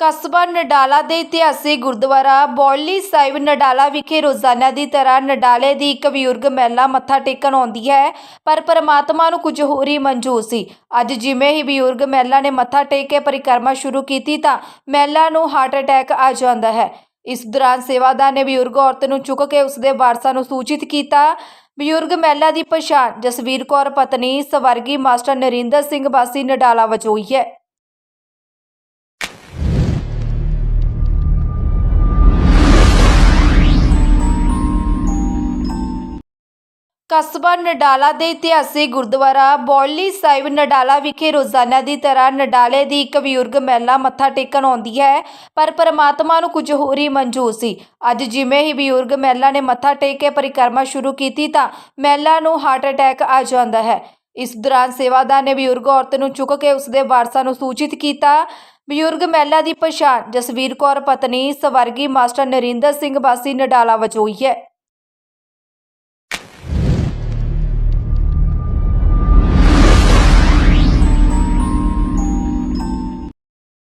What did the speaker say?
ਕਸਬਾ ਨਡਾਲਾ ਦੇ ਇਤਿਹਾਸਿਕ ਗੁਰਦੁਆਰਾ ਬੌਲੀ ਸਾਹਿਬ ਨਡਾਲਾ ਵਿਖੇ ਰੋਜ਼ਾਨਾ ਦੀ ਤਰ੍ਹਾਂ ਨਡਾਲੇ ਦੀ ਇੱਕ ਬਜ਼ੁਰਗ ਮਹਿਲਾ ਮੱਥਾ ਟੇਕਣ ਆਉਂਦੀ ਹੈ, ਪਰ ਪਰਮਾਤਮਾ ਨੂੰ ਕੁਝ ਹੋਰ ਹੀ ਮਨਜ਼ੂਰ ਸੀ। ਅੱਜ ਜਿਵੇਂ ਹੀ ਬਜ਼ੁਰਗ ਮਹਿਲਾ ਨੇ ਮੱਥਾ ਟੇਕ ਕੇ ਪਰਿਕਰਮਾ ਸ਼ੁਰੂ ਕੀਤੀ ਤਾਂ ਮਹਿਲਾ ਨੂੰ ਹਾਰਟ ਅਟੈਕ ਆ ਜਾਂਦਾ ਹੈ। ਇਸ ਦੌਰਾਨ ਸੇਵਾਦਾਰ ਨੇ ਬਜ਼ੁਰਗ ਔਰਤ ਨੂੰ ਚੁੱਕ ਕੇ ਉਸਦੇ ਵਾਰਸਾਂ ਨੂੰ ਸੂਚਿਤ ਕੀਤਾ। ਬਜ਼ੁਰਗ ਮਹਿਲਾ ਦੀ ਪਛਾਣ ਜਸਵੀਰ ਕੌਰ ਪਤਨੀ ਸਵਰਗੀ ਮਾਸਟਰ ਨਰਿੰਦਰ ਸਿੰਘ ਵਾਸੀ ਨਡਾਲਾ ਵਜੋਈ ਹੈ। ਕਸਬਾ ਨਡਾਲਾ ਦੇ ਇਤਿਹਾਸਿਕ ਗੁਰਦੁਆਰਾ ਬੌਲੀ ਸਾਹਿਬ ਨਡਾਲਾ ਵਿਖੇ ਰੋਜ਼ਾਨਾ ਦੀ ਤਰ੍ਹਾਂ ਨਡਾਲੇ ਦੀ ਇੱਕ ਬਜ਼ੁਰਗ ਮਹਿਲਾ ਮੱਥਾ ਟੇਕਣ ਆਉਂਦੀ ਹੈ, ਪਰ ਪਰਮਾਤਮਾ ਨੂੰ ਕੁਝ ਹੋਰ ਹੀ ਮਨਜ਼ੂਰ ਸੀ। ਅੱਜ ਜਿਵੇਂ ਹੀ ਬਜ਼ੁਰਗ ਮਹਿਲਾ ਨੇ ਮੱਥਾ ਟੇਕ ਕੇ ਪਰਿਕਰਮਾ ਸ਼ੁਰੂ ਕੀਤੀ ਤਾਂ ਮਹਿਲਾ ਨੂੰ ਹਾਰਟ ਅਟੈਕ ਆ ਜਾਂਦਾ ਹੈ। ਇਸ ਦੌਰਾਨ ਸੇਵਾਦਾਰ ਨੇ ਬਜ਼ੁਰਗ ਔਰਤ ਨੂੰ ਚੁੱਕ ਕੇ ਉਸਦੇ ਵਾਰਸਾਂ ਨੂੰ ਸੂਚਿਤ ਕੀਤਾ। ਬਜ਼ੁਰਗ ਮਹਿਲਾ ਦੀ ਪਛਾਣ ਜਸਵੀਰ ਕੌਰ ਪਤਨੀ ਸਵਰਗੀ ਮਾਸਟਰ ਨਰਿੰਦਰ ਸਿੰਘ ਵਾਸੀ ਨਡਾਲਾ ਵਜੋਈ ਹੈ।